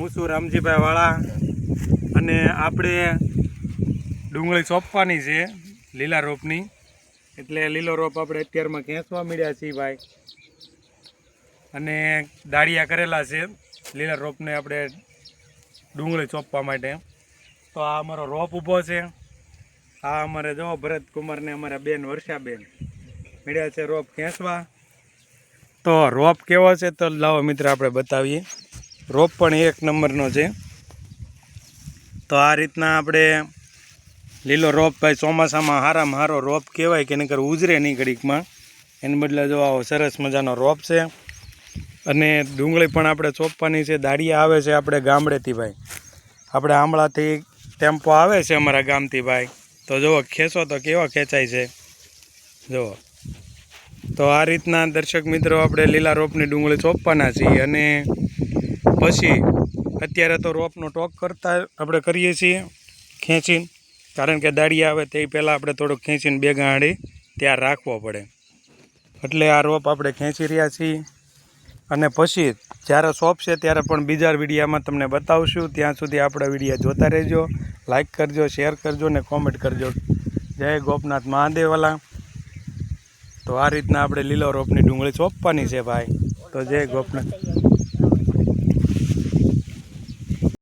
હું છું રામજીભાઈ વાળા અને આપણે ડુંગળી સોંપવાની છે લીલા રોપની. એટલે લીલો રોપ આપણે અત્યારમાં ખેંચવા મળ્યા છીએ ભાઈ. અને દાળિયા કરેલા છે લીલા રોપને આપણે ડુંગળી ચોપવા માટે. તો આ અમારો રોપ ઊભો છે. આ અમારે જો ભરત કુમારને અમારા બેન વર્ષાબેન મળ્યા છે રોપ ખેંચવા. તો રોપ કેવો છે તો લાવો મિત્ર આપણે બતાવીએ. રોપ પણ એક નંબરનો છે. તો આ રીતના આપણે લીલો રોપ ભાઈ ચોમાસામાં હારામાં હારો રોપ કહેવાય કે નકર ઉજરે નહીં ઘડીકમાં એને બદલે જો આવો સરસ મજાનો રોપ છે. અને ડુંગળી પણ આપણે ચોપવાની છે. દાડિયા આવે છે આપણે ગામડેથી ભાઈ. આપણે આંબળાથી ટેમ્પો આવે છે અમારા ગામથી ભાઈ. તો જુઓ, ખેંચો તો કેવો ખેંચાય છે. જુઓ. તો આ રીતના દર્શક મિત્રો આપણે લીલા રોપની ડુંગળી ચોપવાના છીએ અને પછી અત્યારે તો રોપનો ટોક કરતા આપણે કરીએ છીએ ખેંચીને. કારણ કે દાળી આવે તે પહેલાં આપણે થોડુંક ખેંચીને બે આડી ત્યાં રાખવો પડે. એટલે આ રોપ આપણે ખેંચી રહ્યા છીએ. અને પછી જ્યારે સોંપશે ત્યારે પણ બીજા વિડીયામાં તમને બતાવશું. ત્યાં સુધી આપણે વિડીયા જોતા રહેજો, લાઈક કરજો, શેર કરજો ને કોમેન્ટ કરજો. જય ગોપનાથ મહાદેવવાલા. તો આ રીતના આપણે લીલો રોપની ડુંગળી સોંપવાની છે ભાઈ. તો જય ગોપનાથ.